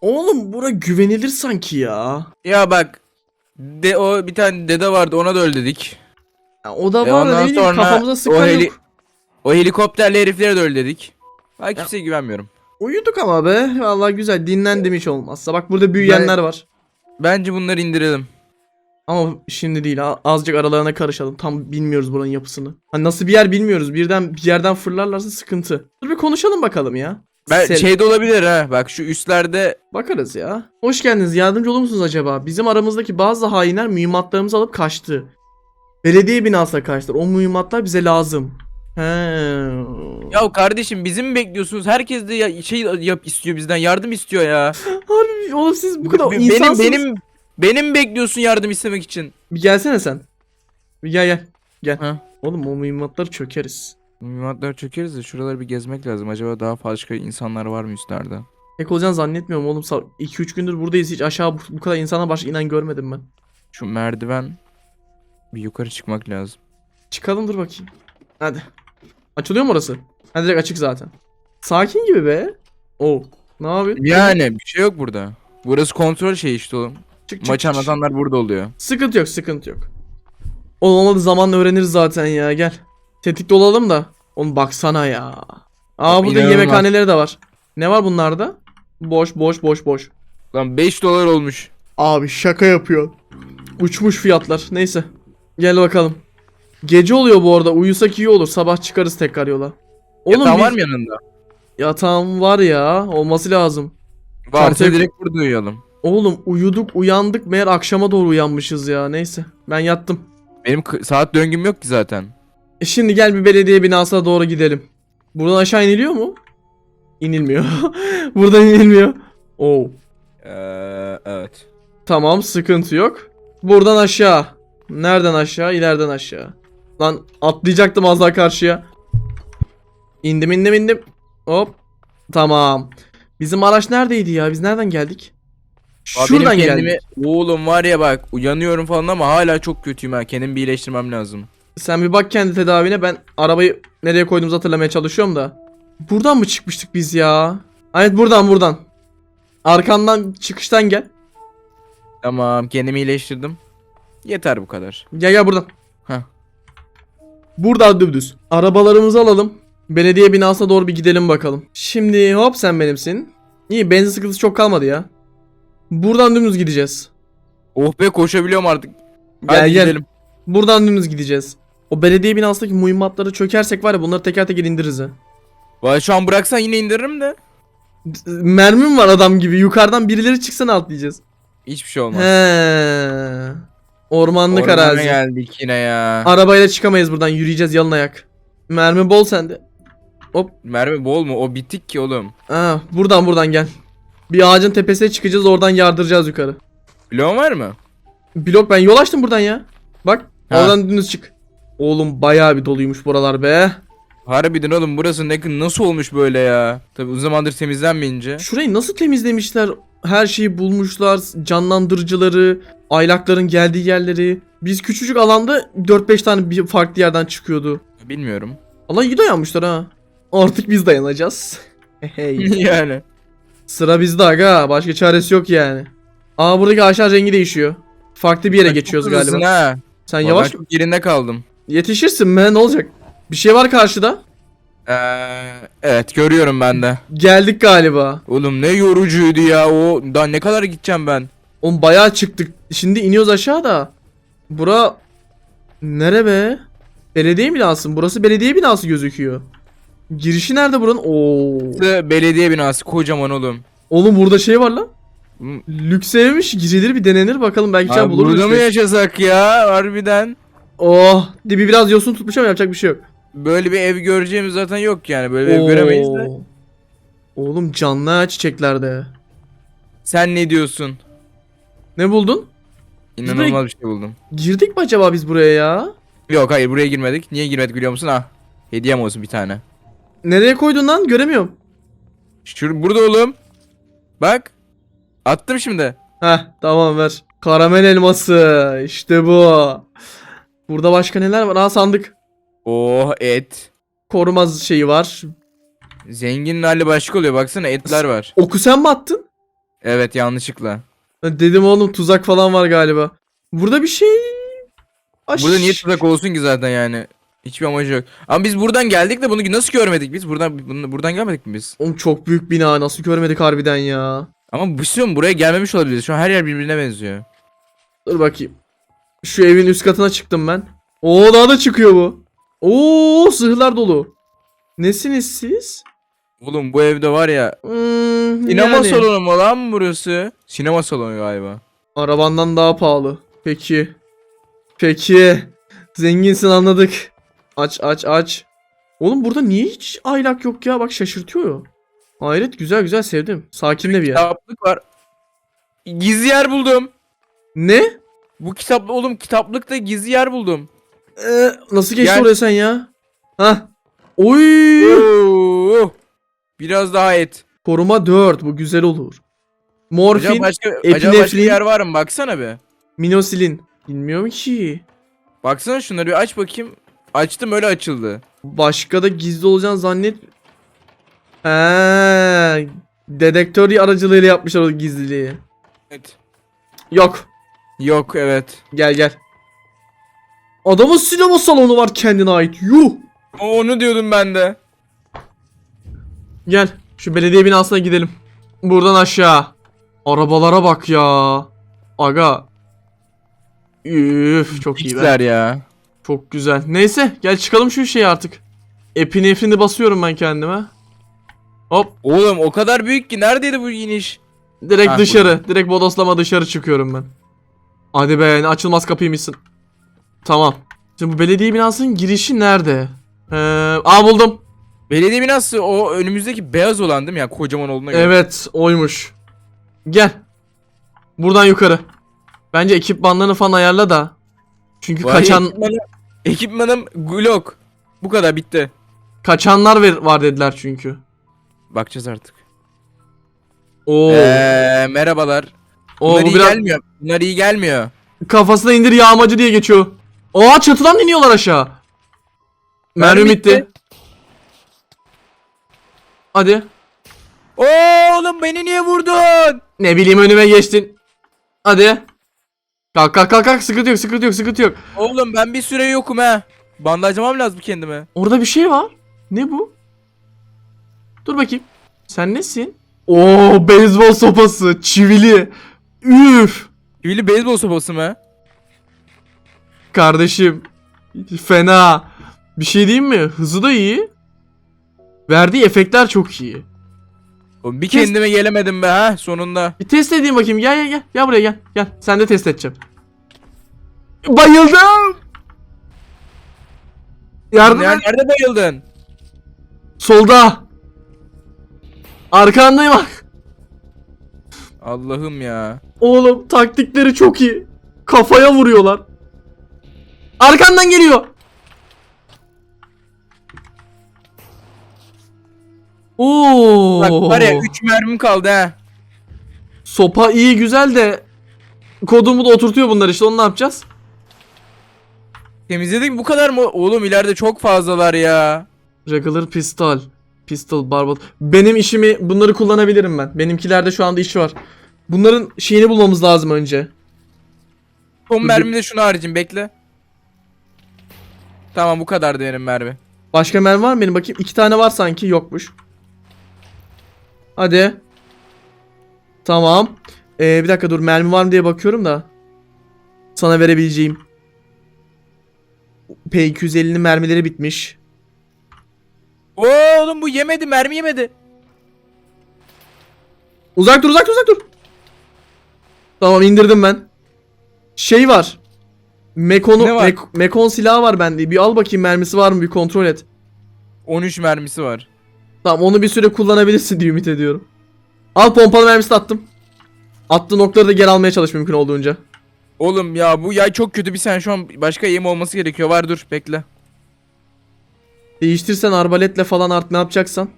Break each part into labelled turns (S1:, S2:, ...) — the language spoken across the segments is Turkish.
S1: Oğlum bura güvenilir sanki ya.
S2: Ya bak. De o bir tane dede vardı ona da öl dedik.
S1: Ya o da
S2: E
S1: var da
S2: ondan
S1: ne bileyim
S2: sonra
S1: kafamıza
S2: o
S1: sıkan
S2: heli-
S1: yok.
S2: O helikopterli heriflere de öl dedik. Ben kimseye güvenmiyorum.
S1: Uyuduk ama be. Vallahi güzel dinlendim hiç olmazsa. Bak burada büyüyenler var.
S2: Bence bunları indirelim.
S1: Ama şimdi değil. a- Azıcık aralarına karışalım. Tam bilmiyoruz buranın yapısını. Hani nasıl bir yer bilmiyoruz. Birden bir yerden fırlarlarsa sıkıntı. Dur bir konuşalım bakalım ya.
S2: Ben
S1: Sel-
S2: şey de olabilir ha. Bak şu üstlerde
S1: Bakarız ya. Hoş geldiniz. Yardımcı olur musunuz acaba? Bizim aramızdaki bazı hainler mühimmatlarımızı alıp kaçtı. Belediye binasına kaçtılar. O mühimmatlar bize lazım. He.
S2: Ya kardeşim bizi mi bekliyorsunuz? Herkes de ya, şey yap istiyor bizden. Yardım istiyor ya.
S1: Harbi oğlum siz bu kadar
S2: Be-
S1: insansınız.
S2: benim benim benim bekliyorsun yardım istemek için.
S1: Bir gelsene sen. Bir gel gel. Gel.
S2: Ha.
S1: Oğlum o mühimmatları çökeriz.
S2: Mühimmatları çökeriz de şuraları bir gezmek lazım. Acaba daha başka insanlar var mı üstlerde?
S1: Pek olacağını zannetmiyorum oğlum. 2-3 gündür buradayız. Hiç aşağı bu, bu kadar insana başka inen görmedim ben.
S2: Şu merdiven bir yukarı çıkmak lazım.
S1: Çıkalım dur bakayım. Hadi. Açılıyor mu orası? Ha direkt açık zaten. Sakin gibi be. Oo. Ne yapıyorsun?
S2: Yani bir şey yok burada. Burası kontrol şey işte oğlum.
S1: Çık, çık,
S2: Maç anlatanlar burada oluyor.
S1: Sıkıntı yok sıkıntı yok. Olmadı zamanla öğreniriz zaten ya gel. Tetikte olalım da. Oğlum baksana ya. Aa burada
S2: inanılmaz.
S1: yemekhaneleri de var. Ne var bunlarda? Boş boş boş boş.
S2: Lan 5 dolar olmuş.
S1: Abi şaka yapıyor. Uçmuş fiyatlar. Neyse. Gel bakalım. Gece oluyor bu arada. Uyusak iyi olur. Sabah çıkarız tekrar yola. Oğlum
S2: Yatağın var mı yanında?
S1: Yatağım var ya. Olması lazım.
S2: Varsa
S1: Çantayı-
S2: direkt burada uyuyalım.
S1: Oğlum uyuduk uyandık. Meğer akşama doğru uyanmışız ya. Neyse. Ben yattım.
S2: Benim saat döngüm yok ki zaten.
S1: E şimdi gel bir belediye binasına doğru gidelim. Buradan aşağı iniliyor mu? İnilmiyor. Buradan inilmiyor. Oo.
S2: Ee, evet.
S1: Tamam sıkıntı yok. Buradan aşağı. Nereden aşağı? İleriden aşağı. Lan atlayacaktım az daha karşıya. İndim indim indim. Hop. Tamam. Bizim araç neredeydi ya? Biz nereden geldik?
S2: Abi
S1: Şuradan
S2: kendimi...
S1: geldik.
S2: Oğlum var ya bak uyanıyorum falan ama hala çok kötüyüm ha. Kendimi bir iyileştirmem lazım.
S1: Sen bir bak kendi tedavine. Ben arabayı nereye koyduğumuzu hatırlamaya çalışıyorum da. Buradan mı çıkmıştık biz ya? Evet buradan buradan. Arkamdan çıkıştan gel.
S2: Tamam kendimi iyileştirdim. Yeter bu kadar.
S1: Gel gel buradan.
S2: Heh.
S1: Buradan dümdüz. Arabalarımızı alalım. Belediye binasına doğru bir gidelim bakalım. Şimdi hop sen benimsin. İyi benzin sıkıntısı çok kalmadı ya. Buradan dümdüz gideceğiz.
S2: Oh be koşabiliyorum artık.
S1: Gel,
S2: Hadi
S1: gel.
S2: gidelim.
S1: Buradan dümdüz gideceğiz. O belediye binasındaki mühimmatları çökersek var ya bunları teker teker indiririz ha.
S2: Vay şu an bıraksan yine indiririm de.
S1: Mermim var adam gibi. Yukarıdan birileri çıksana atlayacağız.
S2: Hiçbir şey olmaz.
S1: He. Ormanlık
S2: Ormana
S1: arazi.
S2: geldik yine ya.
S1: Arabayla çıkamayız buradan. Yürüyeceğiz yalın ayak. Mermi bol sende.
S2: Mermi bol mu? O bitik ki oğlum.
S1: Aa, buradan buradan gel. Bir ağacın tepesine çıkacağız oradan yardıracağız yukarı.
S2: Bloğun var mı?
S1: Blok ben yol açtım buradan ya. Bak
S2: Ha.
S1: oradan dümdüz çık. Oğlum bayağı bir doluymuş buralar be.
S2: Harbiden oğlum burası ne nasıl olmuş böyle ya? Tabi uzun zamandır temizlenmeyince.
S1: Şurayı nasıl temizlemişler? Her şeyi bulmuşlar. Canlandırıcıları, aylakların geldiği yerleri. Biz küçücük alanda 4-5 tane bir farklı yerden çıkıyordu.
S2: Bilmiyorum.
S1: Allah iyi dayanmışlar ha. Artık biz dayanacağız. Hey.
S2: yani.
S1: Sıra bizde aga. Başka çaresi yok yani. Aa buradaki ağaçlar rengi değişiyor. Farklı bir yere
S2: Bak,
S1: geçiyoruz galiba.
S2: Ha.
S1: Sen
S2: Vallahi
S1: yavaş
S2: çok yerinde kaldım.
S1: Yetişirsin be ne olacak? Bir şey var karşıda.
S2: Ee, evet görüyorum ben de.
S1: Geldik galiba.
S2: Oğlum ne yorucuydu ya o. Daha ne kadar gideceğim ben?
S1: Oğlum bayağı çıktık. Şimdi iniyoruz aşağı da. Bura nere be? Belediye binası. mı? Burası belediye binası gözüküyor. Girişi nerede buranın? Oo.
S2: Burası Belediye binası kocaman oğlum.
S1: Oğlum burada şey var lan.
S2: Hmm.
S1: Lüks evmiş. Girilir bir denenir bakalım belki
S2: Abi
S1: buluruz.
S2: burada mı yaşasak ya harbiden?
S1: Oh. Dibi biraz yosun tutmuş ama yapacak bir şey yok.
S2: Böyle bir ev göreceğimiz zaten yok yani. Böyle bir ev göremeyiz de.
S1: Oo. Oğlum canlı ha çiçeklerde.
S2: Sen ne diyorsun?
S1: Ne buldun?
S2: İnanılmaz bir şey buldum.
S1: Girdik mi acaba biz buraya ya?
S2: Yok hayır buraya girmedik. Niye girmedik biliyor musun? Ah. Hediyem olsun bir tane.
S1: Nereye koydun lan? Göremiyorum.
S2: Şur burada oğlum. Bak. Attım şimdi.
S1: Heh tamam ver. Karamel elması. İşte bu. Burada başka neler var? Aa sandık.
S2: Oh et.
S1: Korumaz şeyi var.
S2: Zenginin hali başka oluyor. Baksana etler var.
S1: Oku sen mi attın?
S2: Evet yanlışlıkla.
S1: Dedim oğlum tuzak falan var galiba. Burada bir şey... Aş-
S2: Burada niye tuzak olsun ki zaten yani? Hiçbir amacı yok. Ama biz buradan geldik de bunu nasıl görmedik biz? Buradan bunu- buradan gelmedik mi biz?
S1: Oğlum çok büyük bina nasıl görmedik harbiden ya.
S2: Ama şey mi? buraya gelmemiş olabiliriz. Şu an her yer birbirine benziyor.
S1: Dur bakayım. Şu evin üst katına çıktım ben. Oo daha da çıkıyor bu. Oo zırhlar dolu. Nesiniz siz?
S2: Oğlum bu evde var ya.
S1: Hmm,
S2: Sinema
S1: yani.
S2: salonu mu lan burası? Sinema salonu galiba.
S1: Arabandan daha pahalı. Peki. Peki. Zenginsin anladık. Aç aç aç. Oğlum burada niye hiç aylak yok ya? Bak şaşırtıyor. Hayret güzel güzel sevdim. Sakin de bir yer.
S2: Kitaplık var. Gizli yer buldum.
S1: Ne?
S2: Bu kitap oğlum kitaplıkta gizli yer buldum.
S1: Ee, nasıl geçti
S2: Gel.
S1: oraya sen ya? Hah. Oy.
S2: Oo. Biraz daha et.
S1: Koruma 4 bu güzel olur. Morfin,
S2: Acaba başka, acaba başka
S1: epinefrin.
S2: yer var mı? Baksana be.
S1: minosilin. Bilmiyorum ki.
S2: Baksana şunları bir aç bakayım. Açtım öyle açıldı.
S1: Başka da gizli olacağını zannet. He, dedektör aracılığıyla yapmışlar o gizliliği.
S2: Evet.
S1: Yok.
S2: Yok evet.
S1: Gel gel. Adamın sinema salonu var kendine ait. Yuh.
S2: O- Onu diyordum ben de.
S1: Gel. Şu belediye binasına gidelim. Buradan aşağı. Arabalara bak ya. Aga. Üf çok iyi be.
S2: X'ler ya.
S1: Çok güzel. Neyse gel çıkalım şu şeyi artık. Epinefrini basıyorum ben kendime. Hop
S2: Oğlum o kadar büyük ki neredeydi bu iniş?
S1: direkt
S2: Ha,
S1: dışarı. Direkt bodoslama dışarı çıkıyorum ben. Hadi be açılmaz kapıymışsın. Tamam. Şimdi bu belediye binasının girişi nerede? Ee, aa buldum.
S2: Belediye binası o önümüzdeki beyaz olan değil mi ya kocaman olduğuna göre.
S1: Evet oymuş. Gel. Buradan yukarı. Bence ekipmanlarını falan ayarla da. Çünkü
S2: Vay,
S1: kaçan
S2: ekipmanım, ekipmanım Glock. Bu kadar bitti.
S1: kaçanlar var dediler çünkü.
S2: Bakacağız artık.
S1: Oo.
S2: Eee merhabalar.
S1: Oo
S2: Bunlar
S1: bu
S2: iyi
S1: biraz
S2: gelmiyor. Bunlar iyi gelmiyor.
S1: kafasına indir yağmacı diye geçiyor. Aa çatıdan iniyorlar aşağı. Mermi
S2: Mermi
S1: bitti.
S2: bitti.
S1: Hadi.
S2: Oğlum beni niye vurdun?
S1: Ne bileyim önüme geçtin. Hadi. Kalk kalk kalk kalk sıkıntı yok sıkıntı yok sıkıntı yok.
S2: Oğlum ben bir süre yokum ha. Bandajlamam lazım kendime.
S1: Orada bir şey var. Ne bu? Dur bakayım. Sen nesin? Oo beyzbol sopası çivili. Üf.
S2: Çivili beyzbol sopası mı?
S1: Kardeşim. Fena. Bir şey diyeyim mi? Hızı da iyi. Verdiği efektler çok iyi.
S2: Oğlum bir
S1: Kes-
S2: kendime gelemedim be ha sonunda.
S1: Bir test edeyim bakayım. Gel gel gel. Gel buraya gel. Gel. Sen de test edeceğim. Bayıldım. Yardım
S2: Ya
S1: et.
S2: nerede bayıldın?
S1: Solda. Arkandayım.
S2: Allah'ım ya.
S1: Oğlum taktikleri çok iyi. Kafaya vuruyorlar. Arkandan geliyor. Oo.
S2: Bak var ya 3 mermim kaldı ha.
S1: Sopa iyi güzel de kodumu da oturtuyor bunlar işte onu ne yapacağız?
S2: Temizledik mi bu kadar mı? Oğlum ileride çok fazlalar ya.
S1: Regular pistol. Pistol barbot. Benim işimi bunları kullanabilirim ben. Benimkilerde şu anda iş var. Bunların şeyini bulmamız lazım önce.
S2: Son mermi de şunu haricim bekle. Tamam bu kadar benim mermi.
S1: Başka mermi var mı benim bakayım? İki tane var sanki yokmuş. Hadi. Tamam. Ee, bir dakika dur mermi var mı diye bakıyorum da. Sana verebileceğim. P250'nin mermileri bitmiş.
S2: Oğlum bu yemedi mermi yemedi.
S1: Uzak dur uzak dur uzak dur. Tamam indirdim ben. Şey var. Mekonu,
S2: Ne var?
S1: Mek- Mekon silahı var bende. Bir al bakayım mermisi var mı bir kontrol et.
S2: 13 mermisi var.
S1: Tamam onu bir süre kullanabilirsin diye ümit ediyorum. Al pompalı mermisi de attım. Attığı noktaları da geri almaya çalış mümkün olduğunca.
S2: Oğlum ya bu yay çok kötü bir sen şu an başka yem olması gerekiyor. Var dur bekle.
S1: Değiştirsen arbaletle falan art ne yapacaksan.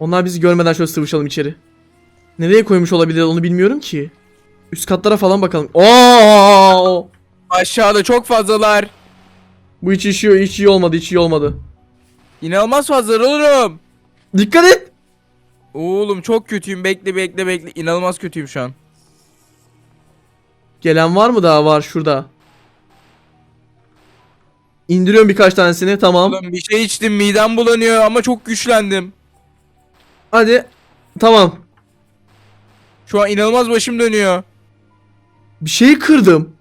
S1: Onlar bizi görmeden şöyle sıvışalım içeri. Nereye koymuş olabilir onu bilmiyorum ki. Üst katlara falan bakalım. Oo!
S2: Aşağıda çok fazlalar.
S1: Bu hiç işi, hiç iyi olmadı, hiç iyi olmadı.
S2: İnanılmaz fazlalar olurum.
S1: Dikkat et.
S2: Oğlum çok kötüyüm. Bekle bekle bekle. İnanılmaz kötüyüm şu an.
S1: Gelen var mı daha var şurada. İndiriyorum birkaç tanesini tamam.
S2: Oğlum bir şey içtim midem bulanıyor ama çok güçlendim.
S1: Hadi. Tamam.
S2: Şu an inanılmaz başım dönüyor.
S1: Bir şeyi kırdım.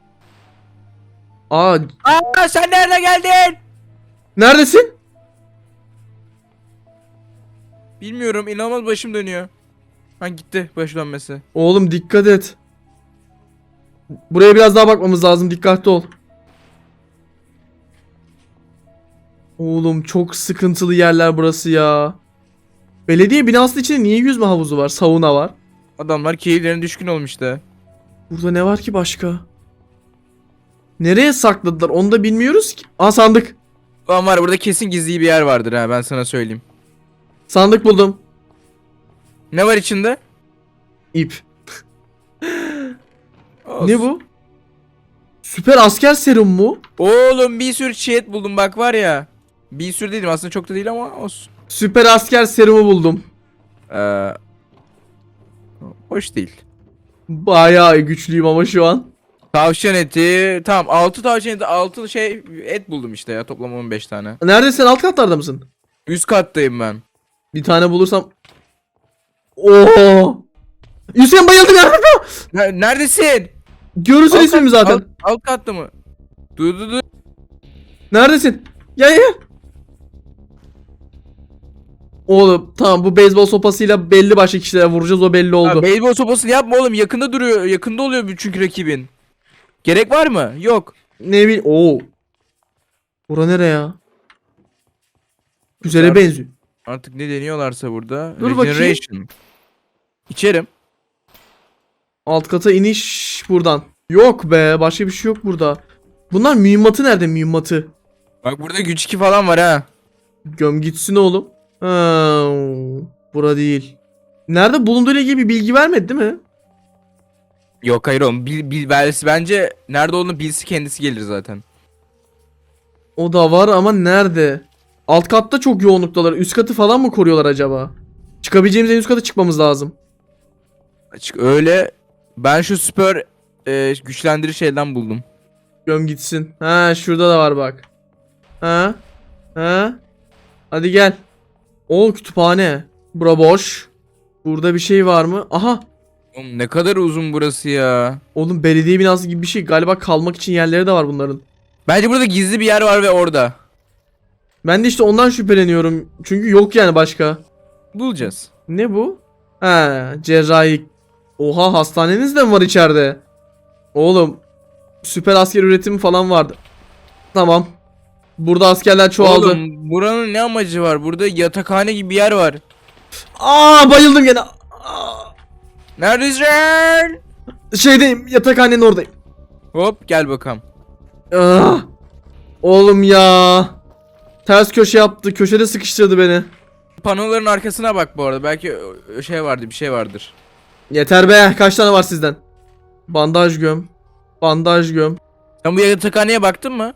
S1: Aa
S2: Aa sen nerede geldin?
S1: neredesin?
S2: Bilmiyorum inanılmaz başım dönüyor. Ha gitti baş dönmesi.
S1: Oğlum dikkat et. Buraya biraz daha bakmamız lazım. Dikkatli ol. Oğlum çok sıkıntılı yerler burası ya. Belediye binası içinde niye yüzme havuzu var? Sauna var.
S2: Adamlar keyiflerine düşkün olmuş da.
S1: Burada ne var ki başka? Nereye sakladılar onu da bilmiyoruz ki. Aa sandık.
S2: Ulan var burada kesin gizli bir yer vardır ha ben sana söyleyeyim.
S1: Sandık buldum.
S2: Ne var içinde?
S1: İp. Ne bu? Süper asker serum mu?
S2: Oğlum bir sürü çiğet buldum bak var ya. Bir sürü dedim aslında çok da değil ama olsun.
S1: Süper asker serumu buldum.
S2: Ee, hoş değil.
S1: Bayağı güçlüyüm ama şu an.
S2: Tavşan eti. Tamam 6 tavşan eti 6 şey et buldum işte ya toplam 15 tane.
S1: Neredesin? Alt katlarda mısın?
S2: Üst kattayım ben.
S1: Bir tane bulursam. Oo! Hüseyin bayıldım ya.
S2: Ne- Neredesin?
S1: Görürsün
S2: Alt
S1: ismimi
S2: kat-
S1: zaten.
S2: Alt, alt katta mı? Dur dur dur.
S1: Neredesin? Gel gel. Oğlum tamam bu beyzbol sopasıyla belli başlı kişilere vuracağız o belli oldu.
S2: Ha, beyzbol sopasını yapma oğlum yakında duruyor. Yakında oluyor çünkü rakibin. Gerek var mı? Yok.
S1: ne bileyim. Oo. Bura nere ya? Güzele
S2: Artık-
S1: benziyor.
S2: Artık ne deniyorlarsa burada.
S1: Dur bakayım.
S2: İçerim.
S1: Alt kata iniş buradan. Yok be başka bir şey yok burada. Bunlar mühimmatı nerede mühimmatı?
S2: Bak burada güç 2 falan var ha.
S1: Göm gitsin oğlum. Ha, bura değil. Nerede bulunduğuyla ilgili bir bilgi vermedi değil mi?
S2: Yok hayır oğlum. Bil, bil, belsi- bence nerede olduğunu bilsi kendisi gelir zaten.
S1: O da var ama nerede? Alt katta çok yoğunluktalar. Üst katı falan mı koruyorlar acaba? Çıkabileceğimiz en üst kata çıkmamız lazım.
S2: Açık öyle. Ben şu süper e, güçlendirici şeyden buldum.
S1: Göm gitsin. Ha şurada da var bak. Ha? Ha? Hadi gel. O kütüphane. Bura boş. Burada bir şey var mı? Aha.
S2: Oğlum ne kadar uzun burası ya.
S1: Oğlum belediye binası gibi bir şey. Galiba kalmak için yerleri de var bunların.
S2: Bence burada gizli bir yer var ve orada.
S1: Ben de işte ondan şüpheleniyorum. Çünkü yok yani başka.
S2: Bulacağız.
S1: Ne bu? Ha, cerrahi. Oha hastaneniz de mi var içeride? Oğlum süper asker üretimi falan vardı. Tamam. Burada askerler çoğaldı.
S2: Oğlum buranın ne amacı var? Burada yatakhane gibi bir yer var.
S1: Aa bayıldım gene. Aa,
S2: Neredesin?
S1: şeydeyim yatakhanenin oradayım.
S2: Hop gel bakalım.
S1: Aa, oğlum ya. Ters köşe yaptı. Köşede sıkıştırdı beni.
S2: Panoların arkasına bak bu arada. Belki şey vardı bir şey vardır.
S1: Yeter be. Kaç tane var sizden? Bandaj göm. Bandaj göm.
S2: Sen bu yatakhaneye baktın mı?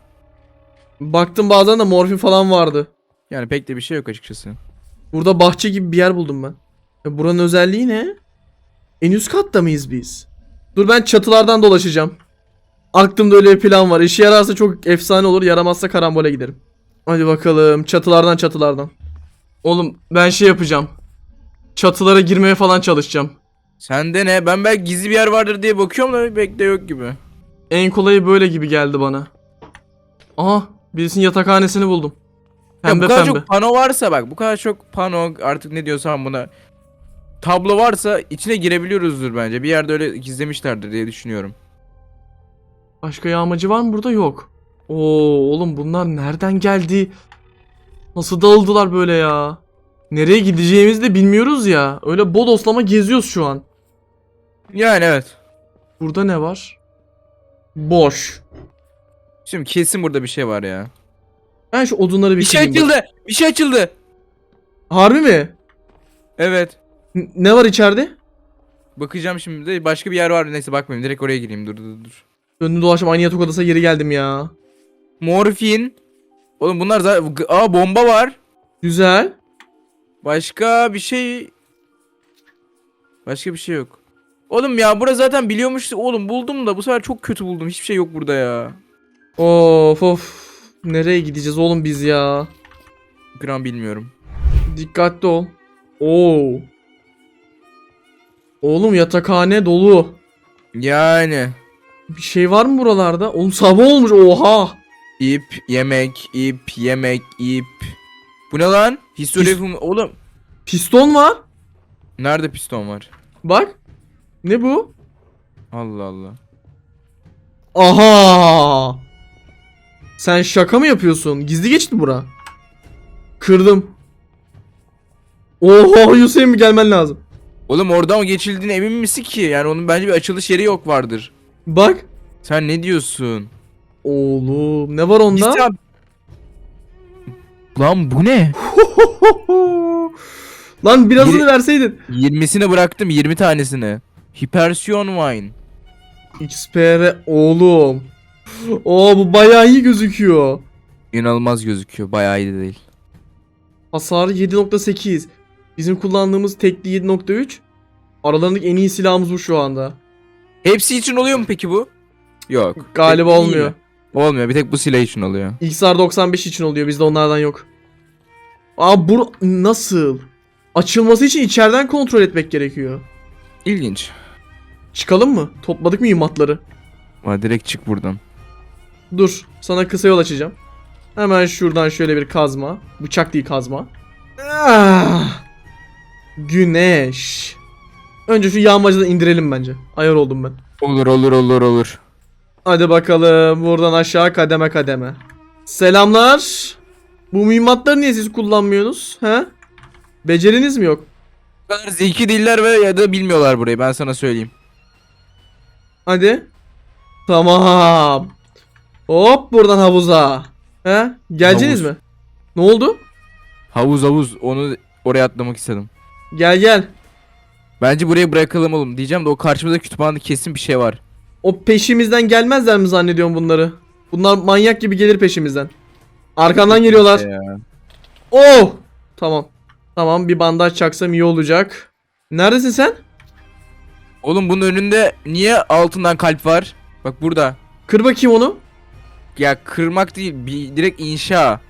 S1: Baktım bazen de morfin falan vardı.
S2: Yani pek de bir şey yok açıkçası.
S1: Burada bahçe gibi bir yer buldum ben. E, buranın özelliği ne? En üst katta mıyız biz? Dur ben çatılardan dolaşacağım. Aklımda öyle bir plan var. İşe yararsa çok efsane olur. Yaramazsa karambole giderim. Hadi bakalım. Çatılardan çatılardan. Oğlum ben şey yapacağım. Çatılara girmeye falan çalışacağım.
S2: Sende ne? Ben belki gizli bir yer vardır diye bakıyorum da pek de yok gibi.
S1: En kolayı böyle gibi geldi bana. Aha birisinin yatakhanesini buldum.
S2: Ya
S1: Pembe
S2: bu kadar
S1: pembe.
S2: çok pano varsa bak bu kadar çok pano artık ne diyorsan buna tablo varsa içine girebiliyoruzdur bence. Bir yerde öyle gizlemişlerdir diye düşünüyorum.
S1: Başka yağmacı var mı burada? Yok. Oo oğlum bunlar nereden geldi? Nasıl dağıldılar böyle ya? Nereye gideceğimizi de bilmiyoruz ya. Öyle bodoslama geziyoruz şu an.
S2: Yani evet.
S1: Burada ne var? Boş.
S2: Şimdi kesin burada bir şey var ya.
S1: Ben şu odunları
S2: Bir şey
S1: bitireyim. bak.
S2: açıldı. Bir şey açıldı.
S1: Harbi mi?
S2: Evet.
S1: N- ne var içeride?
S2: Bakacağım şimdi de başka bir yer var. Neyse bakmayayım direkt oraya gireyim. Dur dur dur.
S1: Döndüm dolaştım aynı yatak odasına geri geldim ya.
S2: Morfin. Oğlum bunlar zaten... Aa bomba var.
S1: Güzel.
S2: Başka bir şey... Başka bir şey yok. Oğlum ya burası zaten biliyormuş. Oğlum buldum da bu sefer çok kötü buldum. Hiçbir şey yok burada ya.
S1: Of of. Nereye gideceğiz oğlum biz ya?
S2: Gram bilmiyorum.
S1: Dikkatli ol. Oo. Oğlum yatakhane dolu.
S2: Yani.
S1: Bir şey var mı buralarda? Oğlum sabah olmuş. Oha.
S2: İp, yemek, ip, yemek, ip. Bu ne lan? History
S1: His-
S2: of... Oğlum.
S1: Piston var.
S2: Nerede piston var?
S1: Bak. Ne bu?
S2: Allah Allah.
S1: Aha. Sen şaka mı yapıyorsun? Gizli geçti bura. Kırdım. Oha Hüseyin mi gelmen lazım.
S2: Oğlum oradan geçildiğine emin misin ki? Yani onun bence bir açılış yeri yok vardır.
S1: Bak.
S2: Sen ne diyorsun?
S1: Oğlum ne var onda?
S2: Ciddi abi- Lan bu ne?
S1: Lan birazını
S2: Biri-
S1: verseydin.
S2: 20'sini bıraktım 20 tanesini. Hipersiyon wine.
S1: XPR oğlum. Oo bu bayağı iyi gözüküyor.
S2: İnanılmaz gözüküyor. Bayağı iyi de değil.
S1: Hasarı 7.8. Bizim kullandığımız tekli 7.3. Aralarındaki en iyi silahımız bu şu anda.
S2: Hepsi için oluyor mu peki bu? Yok.
S1: Galiba
S2: Tek-
S1: olmuyor.
S2: Olmuyor. Bir tek bu silah için oluyor.
S1: XR 95 için oluyor. Bizde onlardan yok. Aa bu nasıl? Açılması için içeriden kontrol etmek gerekiyor.
S2: İlginç.
S1: Çıkalım mı? Topladık mı mühimmatları?
S2: Ama direkt çık buradan.
S1: Dur. Sana kısa yol açacağım. Hemen şuradan şöyle bir kazma. Bıçak değil kazma. Ah! Güneş. Önce şu yağmacı da indirelim bence. Ayar oldum ben.
S2: Olur olur olur olur.
S1: Hadi bakalım buradan aşağı kademe kademe. Selamlar. Bu mühimmatları niye siz kullanmıyorsunuz? He? Beceriniz mi yok?
S2: Zeki değiller ve ya da bilmiyorlar burayı ben sana söyleyeyim.
S1: Hadi. Tamam. Hop buradan havuza. He? Geleceğiniz
S2: Havuz.
S1: mi? Ne oldu?
S2: Havuz havuz onu oraya atlamak istedim.
S1: Gel gel.
S2: Bence buraya bırakalım oğlum diyeceğim de o karşımızda kütüphanede kesin bir şey var.
S1: O peşimizden gelmezler mi zannediyorum bunları? Bunlar manyak gibi gelir peşimizden. Arkandan geliyorlar.
S2: Ya.
S1: Oh! Tamam. Tamam bir bandaj çaksam iyi olacak. Neredesin sen?
S2: Oğlum bunun önünde niye altından kalp var? Bak burada.
S1: Kır bakayım onu.
S2: Ya kırmak değil bir direkt inşa.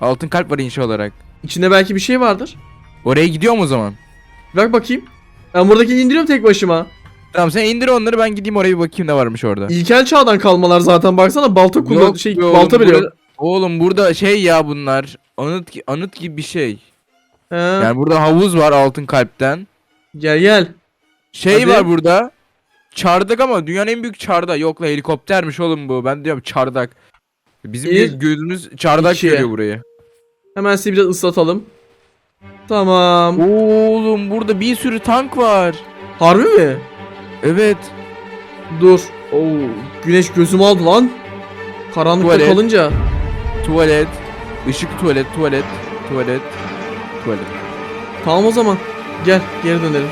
S2: Altın kalp var inşa olarak.
S1: İçinde belki bir şey vardır.
S2: Oraya gidiyor mu o zaman?
S1: Bak bakayım. Ben buradakini indiriyorum tek başıma.
S2: Tamam sen indir onları ben gideyim oraya bir bakayım ne varmış orada.
S1: İlkel çağdan kalmalar zaten baksana balta kullan
S2: Yok
S1: şey
S2: oğlum,
S1: balta bile
S2: burada-
S1: yok.
S2: Oğlum burada şey ya bunlar. Anıt anıt gibi bir şey.
S1: He.
S2: Yani burada havuz var altın kalpten.
S1: Gel gel.
S2: Şey
S1: Hadi.
S2: var burada. Çardak ama dünyanın en büyük çardağı. Yok la helikoptermiş oğlum bu. Ben diyorum çardak. Bizim
S1: Bir,
S2: göz- gözümüz çardak
S1: iki.
S2: görüyor burayı.
S1: Hemen sizi biraz ıslatalım. Tamam.
S2: Oğlum burada bir sürü tank var.
S1: Harbi mi?
S2: Evet.
S1: Dur. Oo, güneş gözümü aldı lan. Karanlıkta
S2: Tuvalet.
S1: kalınca.
S2: Tuvalet. ışık tuvalet, tuvalet, tuvalet, tuvalet.
S1: Tamam o zaman. Gel geri dönelim.